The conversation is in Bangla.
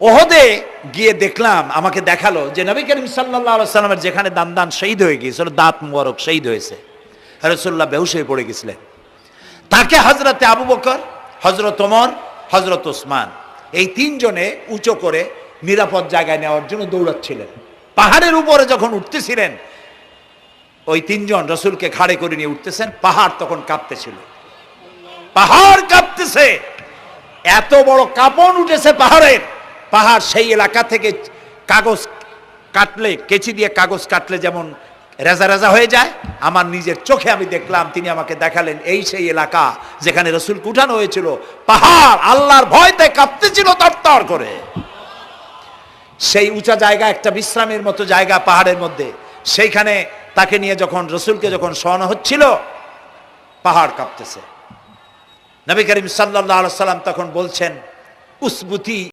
ওহদে গিয়ে দেখলাম, আমাকে দেখাল যে নবী করিম সাল্লাহ সাল্লামের যেখানে দান দান শহীদ হয়ে গিয়েছিল, দাঁত মুবারক শহীদ হয়েছে। রসুল্লাহ বেহুশ হয়ে পড়ে গেছিলেন। তাকে হজরতে আবু বকর হজরত ওমর হজরত ওসমান, এই তিনজনে উঁচু করে নিরাপদ জায়গায় নেওয়ার জন্য দৌড়াচ্ছিলেন। পাহাড়ের উপরে যখন উঠতেছিলেন, ওই তিনজন রসুলকে ঘাড়ে করে নিয়ে উঠতেছেন, পাহাড় তখন কাঁপতেছিল। পাহাড় কাঁপতেছে, এত বড় কাঁপন উঠেছে পাহাড়ের। পাহাড় সেই এলাকা থেকে কাগজ কাটলে, কেচি দিয়ে কাগজ কাটলে যেমন রেজা রেজা হয়ে যায়, আমার নিজের চোখে আমি দেখলাম, তিনি আমাকে দেখালেন, এই সেই এলাকা যেখানে রসুল উঠানো হয়েছিল। পাহাড় আল্লাহর ভয়তে কাঁপতেছিল তরতর করে। সেই উঁচা জায়গা, একটা বিশ্রামের মতো জায়গা পাহাড়ের মধ্যে। সেইখানে তাকে নিয়ে যখন রসুলকে যখন শোয়ানো হচ্ছিল, পাহাড় কাঁপতেছে। নবী করিম সাল্লাহ সাল্লাম তখন বলছেন, উসবুতি